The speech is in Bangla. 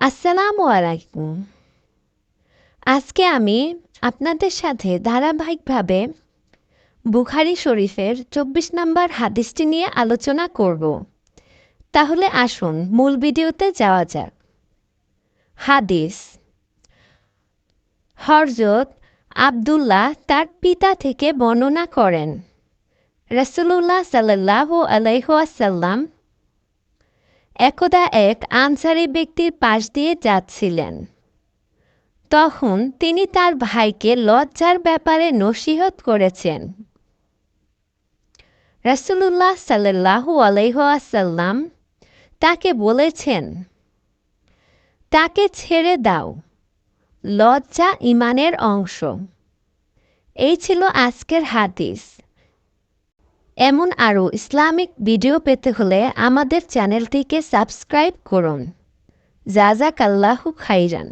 আসসালামু আলাইকুম। আজকে আমি আপনাদের সাথে ধারাবাহিকভাবে বুখারি শরীফের চব্বিশ নম্বর হাদিসটি নিয়ে আলোচনা করব। তাহলে আসুন মূল ভিডিওতে যাওয়া যাক। হাদিস। হরজত আবদুল্লাহ তার পিতা থেকে বর্ণনা করেন। রসুল্লাহ সাল্লাহ আলাইহাসাল্লাম একদা এক আনসারি ব্যক্তির পাশ দিয়ে যাচ্ছিলেন। তখন তিনি তার ভাইকে লজ্জার ব্যাপারে নসিহত করেছেন। রসুল্লাহ সাল্লাহু আলহাসাল্লাম তাকে বলেছেন, তাকে ছেড়ে দাও। লজ্জা ইমানের অংশ। এই ছিল আজকের হাদিস। এমন আরও ইসলামিক ভিডিও পেতে হলে আমাদের চ্যানেলটিকে সাবস্ক্রাইব করুন। জাজাকাল্লাহু খাইরান।